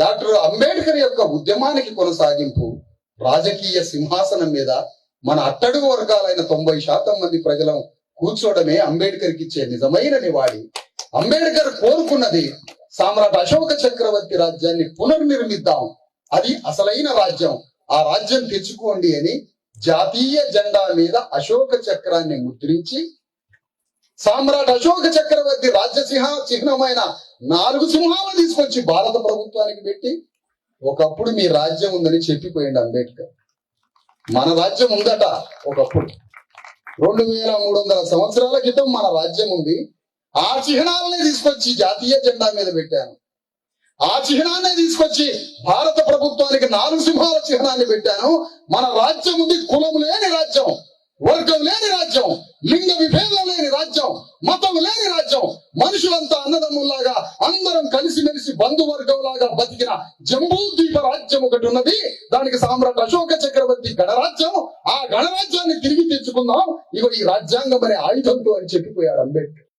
Doctor Ambedkar యొక్క ఉద్యమానికి కొనసాగింపు రాజకీయ సింహాసనం మీద మన అట్టడుగు వర్గాలైన తొంభై శాతం మంది ప్రజలం కూర్చోవడమే అంబేద్కర్కి ఇచ్చే నిజమైన నివాళి. అంబేద్కర్ కోరుకున్నది సామ్రాట్ అశోక చక్రవర్తి రాజ్యాన్ని పునర్నిర్మిద్దాం. అది అసలైన రాజ్యం. ఆ రాజ్యం తెచ్చుకోండి అని జాతీయ జెండా మీద అశోక చక్రాన్ని ముద్రించి సామ్రాట్ అశోక చక్రవర్తి రాజ్యసింహ చిహ్నమైన నాలుగు సింహాలను తీసుకొచ్చి భారత ప్రభుత్వానికి పెట్టి ఒకప్పుడు మీ రాజ్యం ఉందని చెప్పిపోయింది అంబేద్కర్. మన రాజ్యం ఉందట ఒకప్పుడు. రెండు వేల మూడు వందల సంవత్సరాల క్రితం మన రాజ్యం ఉంది. ఆ చిహ్నాలనే తీసుకొచ్చి జాతీయ జెండా మీద పెట్టాను. ఆ చిహ్నాన్ని తీసుకొచ్చి భారత ప్రభుత్వానికి నాలుగు సింహాల చిహ్నాన్ని పెట్టాను. మన రాజ్యం ఉంది కులం లేని రాజ్యం. వర్గం లేని రాజ్యం లింగ విభేదం లేని రాజ్యం మతం లేని రాజ్యం మనుషులంతా అన్నదమ్ముల్లాగా అందరం కలిసిమెలిసి బంధువర్గంలాగా బతికిన జంబూద్వీప రాజ్యం ఒకటి ఉన్నది. దానికి సామ్రాట్ అశోక చక్రవర్తి గణరాజ్యం. ఆ గణరాజ్యాన్ని తిరిగి తెచ్చుకుందాం. ఇగో ఈ రాజ్యాంగం అనే ఆయుధంతో అని చెప్పిపోయాడు అంబేద్కర్.